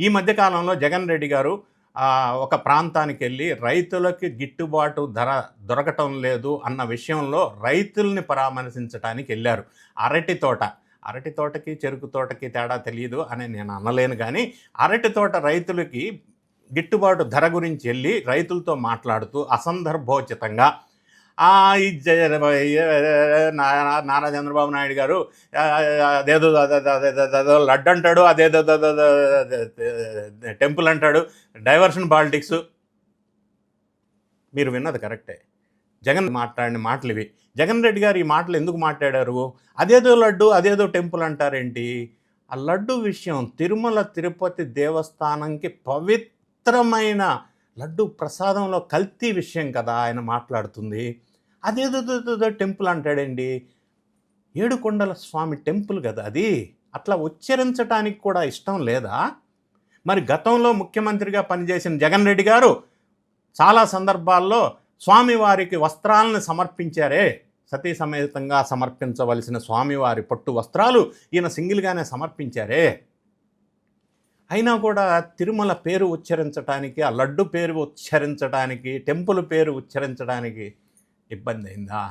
ఈ మధ్యకాలంలో జగన్ రెడ్డి గారు ఒక ప్రాంతానికి వెళ్ళి రైతులకి గిట్టుబాటు ధర దొరకటం లేదు అన్న విషయంలో రైతుల్ని పరామర్శించడానికి వెళ్ళారు. అరటి తోట అరటి తోటకి చెరుకు తోటకి తేడా తెలియదు అని నేను అనలేను కానీ అరటి తోట రైతులకి గిట్టుబాటు ధర గురించి వెళ్ళి రైతులతో మాట్లాడుతూ అసందర్భోచితంగా నారా చంద్రబాబు నాయుడు గారు అదేదో లడ్డు అంటాడు అదేదో టెంపుల్ అంటాడు డైవర్షన్ పాలిటిక్స్ మీరు విన్నది కరెక్టే జగన్ మాట్లాడిన మాటలు ఇవి జగన్ రెడ్డి గారు ఈ మాటలు ఎందుకు మాట్లాడారు అదేదో లడ్డు అదేదో టెంపుల్ అంటారేంటి ఆ లడ్డు విషయం తిరుమల తిరుపతి దేవస్థానంకి పవిత్రమైన లడ్డు ప్రసాదంలో కల్తీ విషయం కదా ఆయన మాట్లాడుతుంది అదేదో టెంపుల్ అంటాడండి. ఏడుకొండల స్వామి టెంపుల్ కదా అది. అట్లా ఉచ్చరించడానికి కూడా ఇష్టం లేదా? మరి గతంలో ముఖ్యమంత్రిగా పనిచేసిన జగన్ రెడ్డి గారు చాలా సందర్భాల్లో స్వామివారికి వస్త్రాలను సమర్పించారే. సతీ సమేతంగా సమర్పించవలసిన స్వామివారి పట్టు వస్త్రాలు ఈయన సింగిల్గానే సమర్పించారే. అయినా కూడా తిరుమల పేరు ఉచ్చరించడానికి ఆ లడ్డు పేరు ఉచ్చరించడానికి టెంపుల్ పేరు ఉచ్చరించడానికి ఇబ్బంది అయిందా